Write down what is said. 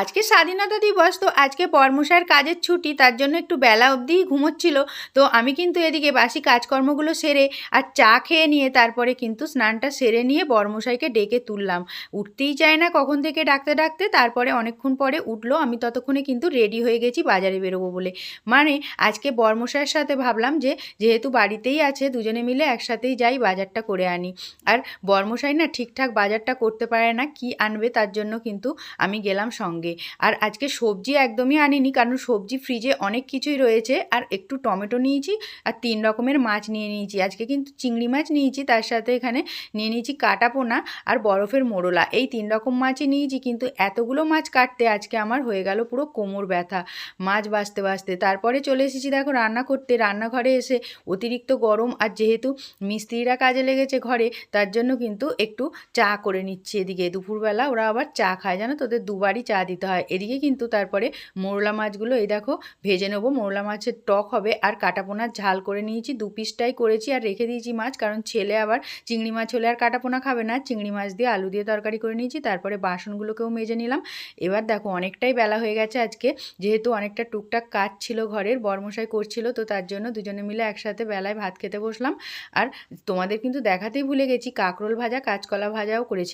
আজকে স্বাধীনতা দিবস, তো আজকে বর্মশার কাজের ছুটি, তার জন্য একটু বেলা অবধিই ঘুমোচ্ছিল। তো আমি কিন্তু এদিকে বাসি কাজকর্মগুলো সেরে আর চা খেয়ে নিয়ে তারপরে কিন্তু স্নানটা সেরে নিয়ে বর্মশাইকে ডেকে তুললাম। উঠতেই চায় না কখন থেকে ডাকতে ডাকতে, তারপরে অনেকক্ষণ পরে উঠল। আমি ততক্ষণে কিন্তু রেডি হয়ে গেছি বাজারে বেরোবো বলে। মানে আজকে বর্মশাইয়ের সাথে ভাবলাম যে, যেহেতু বাড়িতেই আছে, দুজনে মিলে একসাথেই যাই বাজারটা করে আনি। আর বর্মশাই না ঠিকঠাক বাজারটা করতে পারে না, কি আনবে তার জন্য কিন্তু আমি গেলাম সঙ্গে। আর আজকে সবজি একদমই আনিনি, কারণ সবজি ফ্রিজে অনেক কিছুই রয়েছে। আর একটু টমেটো নিয়েছি আর তিন রকমের মাছ নিয়ে নিয়েছি। আজকে কিন্তু চিংড়ি মাছ নিয়েছি, তার সাথে এখানে নিয়ে নিয়েছি কাটা পোনা আর বরফের মোড়লা এই তিন রকম মাছই নিয়েছি, কিন্তু এতগুলো মাছ কাটতে আজকে আমার হয়ে গেল পুরো কোমর ব্যথা। মাছ বাছতে বাছতে তারপরে চলে এসেছি দেখো রান্না করতে। রান্নাঘরে এসে অতিরিক্ত গরম আর যেহেতু মিস্ত্রিরা কাজে লেগেছে ঘরে, তার জন্য কিন্তু একটু চা করে নিচ্ছি এদিকে। দুপুরবেলা ওরা আবার চা খায়, জানো? তোদের দুবারই চা দিতে। হয় এদিকে কিন্তু তারপরে মোরলা মাছগুলো, এই দেখো, ভেজে নেব। মোরলা মাছের টক হবে আর কাটাপোনার ঝাল করে নিয়েছি, দু পিসটাই করেছি আর রেখে দিয়েছি মাছ। কারণ ছেলে আবার চিংড়ি মাছ হলে আর কাটাপোনা খাবে না। চিংড়ি মাছ দিয়ে আলু দিয়ে তরকারি করে নিয়েছি, তারপরে বাসনগুলোকেও মেজে নিলাম। এবার দেখো, অনেকটাই বেলা হয়ে গেছে আজকে। যেহেতু অনেকটা টুকটাক কাজ ছিল ঘরের, বর্মশাই করছিল, তো তার জন্য দুজনে মিলে একসাথে বেলায় ভাত খেতে বসলাম। আর তোমাদের কিন্তু দেখাতেই ভুলে গেছি, কাঁকরোল ভাজা, কাঁচকলা ভাজাও করেছিলাম